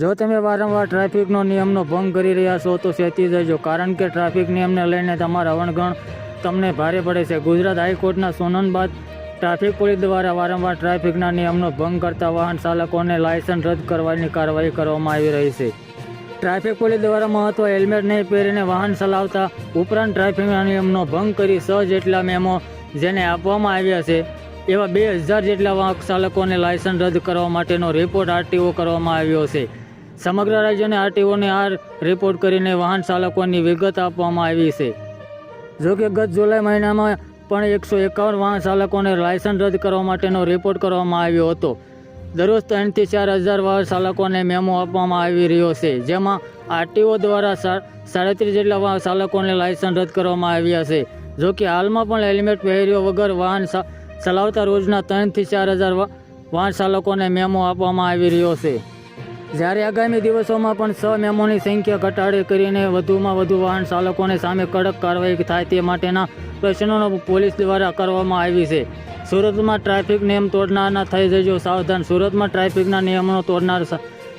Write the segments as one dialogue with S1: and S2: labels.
S1: જો તમે વારંવાર ટ્રાફિકનો નિયમનો ભંગ કરી રહ્યા છો, તો ચેતી જજો કારણ કે ટ્રાફિક નિયમને લઈને તમારા અવણગણ તમને ભારે પડે છે. ગુજરાત હાઈકોર્ટના સોનન બાદ ટ્રાફિક પોલીસ દ્વારા વારંવાર ટ્રાફિકના નિયમનો ભંગ કરતા વાહન ચાલકોને લાયસન્સ રદ કરવાની કાર્યવાહી કરવામાં આવી રહી છે. ટ્રાફિક પોલીસ દ્વારા મહત્વ હેલ્મેટ નહીં પહેરીને વાહન ચલાવતા ઉપરાંત ટ્રાફિકના નિયમનો ભંગ કરી સ જેટલા મેમો જેને આપવામાં આવ્યા છે, એવા બે હજાર જેટલા વાહન ચાલકોને લાયસન્સ રદ કરવા માટેનો રિપોર્ટ આરટીઓ કરવામાં આવ્યો છે. સમગ્ર રાજ્યને આરટીઓને આ રિપોર્ટ કરીને વાહન ચાલકોની વિગત આપવામાં આવી છે. જો કે ગત જુલાઈ મહિનામાં પણ એકસો એકાવન વાહન ચાલકોને લાયસન્સ રદ કરવા માટેનો રિપોર્ટ કરવામાં આવ્યો હતો. દરરોજ ત્રણથી ચાર હજાર વાહન ચાલકોને મેમો આપવામાં આવી રહ્યો છે, જેમાં આરટીઓ દ્વારા સાડત્રીસ જેટલા વાહન ચાલકોને લાયસન્સ રદ કરવામાં આવ્યા છે. જો કે હાલમાં પણ હેલ્મેટ પહેર્યો વગર વાહન ચલાવતા રોજના ત્રણથી ચાર હજાર વાહન ચાલકોને મેમો આપવામાં આવી રહ્યો છે. જ્યારે આગામી દિવસોમાં પણ છ મેમોની સંખ્યા ઘટાડે કરીને વધુમાં વધુ વાહન ચાલકોને સામે કડક કાર્યવાહી થાય તે માટેના પ્રશ્નોનો પોલીસ દ્વારા કરવામાં આવી છે. સુરતમાં ટ્રાફિક નિયમ તોડનારના થઈ જજો સાવધાન. સુરતમાં ટ્રાફિકના નિયમનો તોડનાર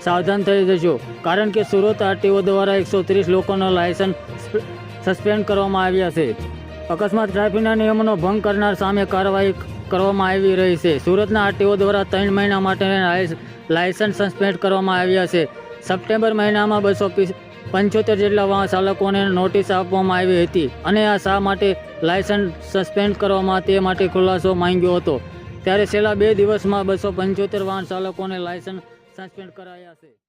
S1: સાવધાન થઈ જજો. કારણ કે સુરત આરટીઓ દ્વારા એકસો ત્રીસ લોકોનો લાયસન્સ સસ્પેન્ડ કરવામાં આવ્યા છે. અકસ્માત ટ્રાફિકના નિયમોનો ભંગ કરનાર સામે કાર્યવાહી કરવામાં આવી રહી છે. સુરતના આરટીઓ દ્વારા ત્રણ મહિના માટે લાયસન્સ સસ્પેન્ડ કરવામાં આવ્યા છે. સપ્ટેમ્બર મહિનામાં બસો પંચોતેર જેટલા વાહન ચાલકોને નોટિસ આપવામાં આવી હતી અને આ શા માટે લાયસન્સ સસ્પેન્ડ કરવામાં તે માટે ખુલાસો માંગ્યો હતો. ત્યારે છેલ્લા બે દિવસમાં બસો પંચોતેર વાહન ચાલકોને લાયસન્સ સસ્પેન્ડ કરાયા છે.